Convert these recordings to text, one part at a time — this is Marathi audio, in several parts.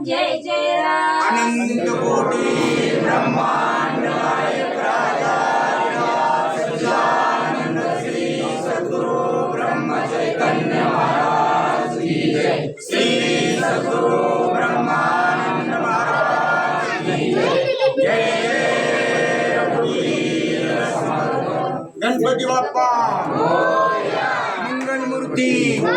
जय जय राम. आनंद कोटी ब्रह्मांड नायक राजा सच्चिदानंद श्री सद्गुरु ब्रह्म चैतन्य महाराज की जय. श्री सद्गुरु ब्रह्मानंद महाराज गणपती बाप्पा. हो मंगल मूर्ती हो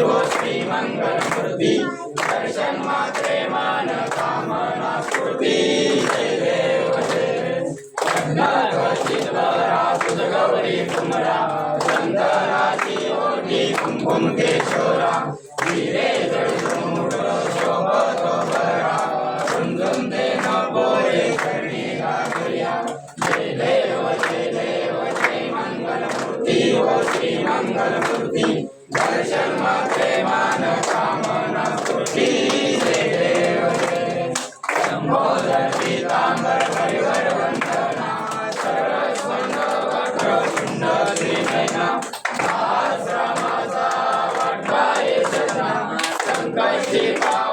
हो श्रीमंगल स्मृती दर्शन मात्रे मान कामना स्मृती जय देव जय चितरा सुजगौरी कुमरा चंदनाची ओटी कुंकुम केशोरा हिरे जळसमुड शोभत बरा समजून देव जय श्री मंगल मूर्ती दर्शन Christ save.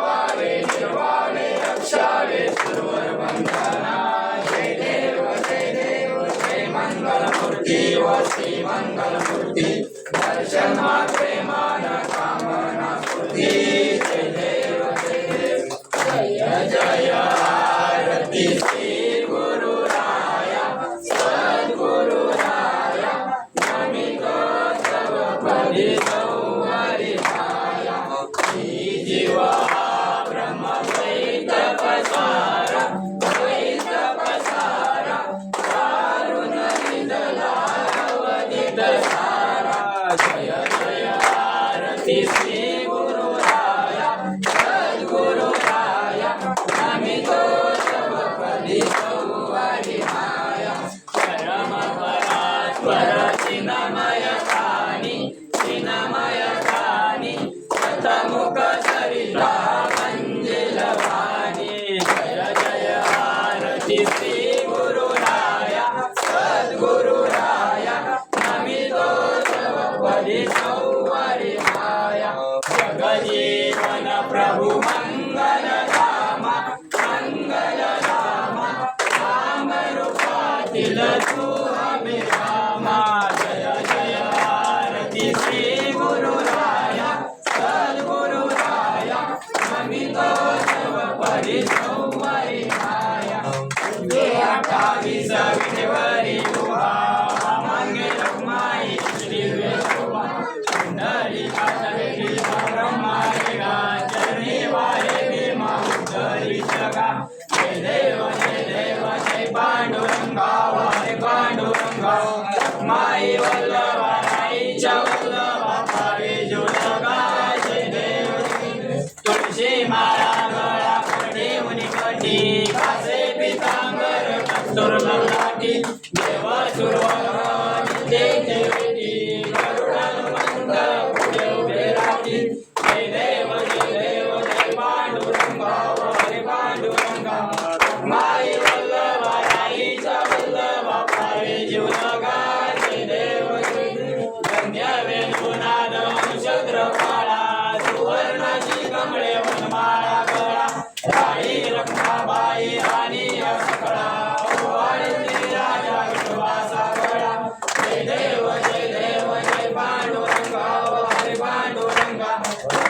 Thank you.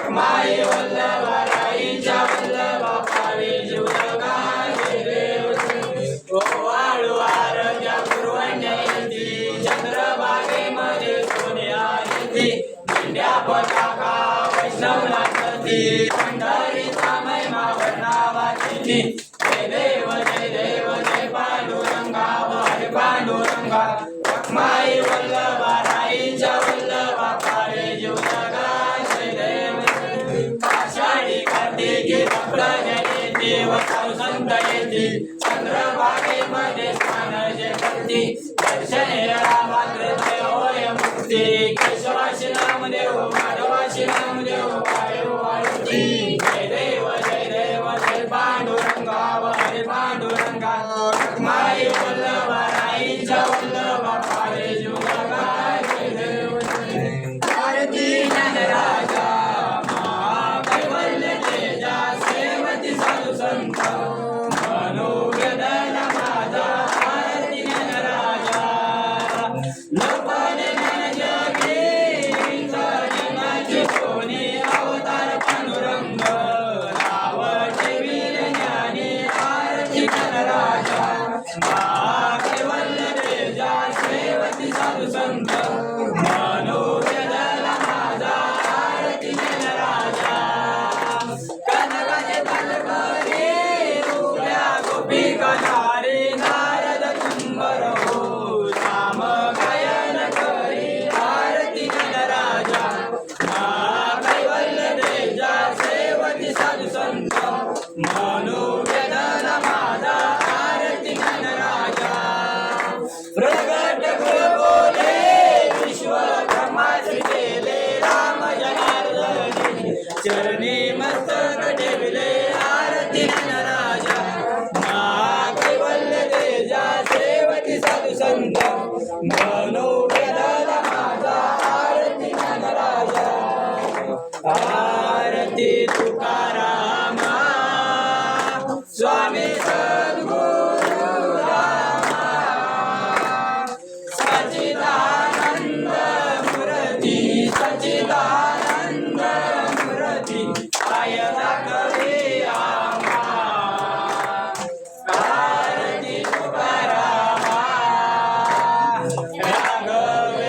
my life. Amen. Chicago.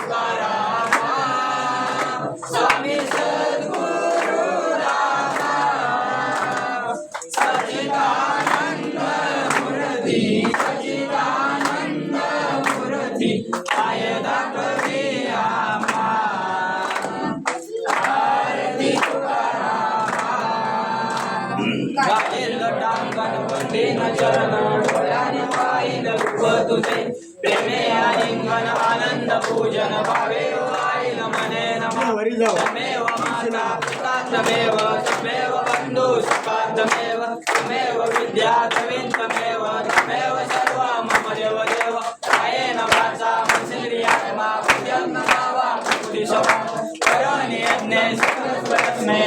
टांगण Vande न चरण डोळ्याने पाहिल रूप तुझे प्रेमे आलिंगन आनंद पूजन भावे वाईल मने नमेव माता पिता तमेव तमेव बंधु सुखा तमेव तमेव विद्या तविन तमेव तमेव सर्व मम देव देव आये नमाचा मंसिरी आत्मा पूजन भावा पुरुषवा करणे यज्ञे सकल प्रयत्ने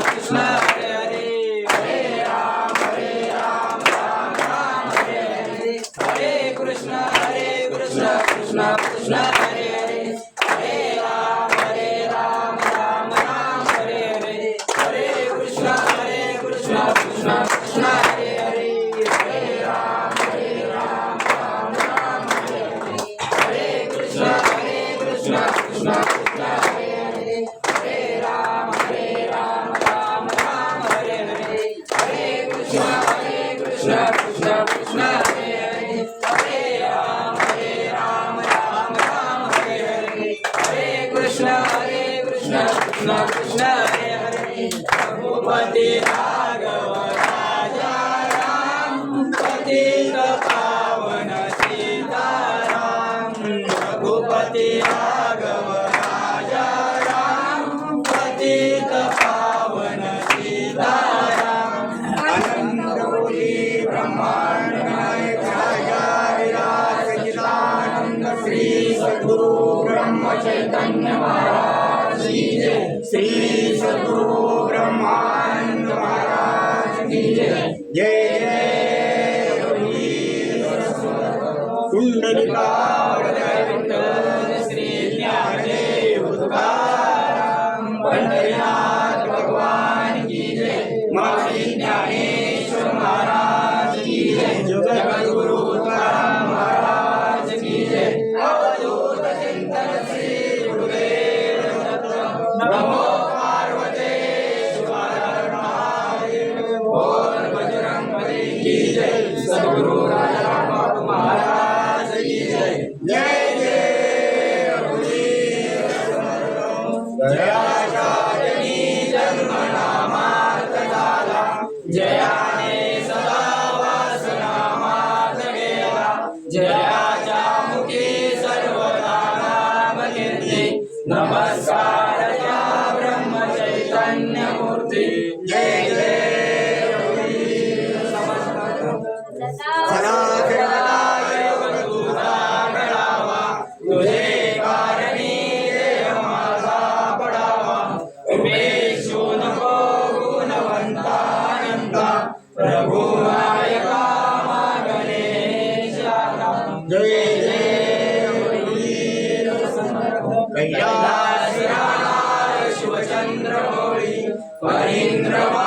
Christmas. पती राघव राजा राम पतित पावन सीताराम रघुपती राघव राजा राम पावन सीताराम अनंत कोटी ब्रह्मांड श्री सद्गुरु ब्रह्म चैतन्य महाराज श्री सद्गुरु ainda பரீந்திரவா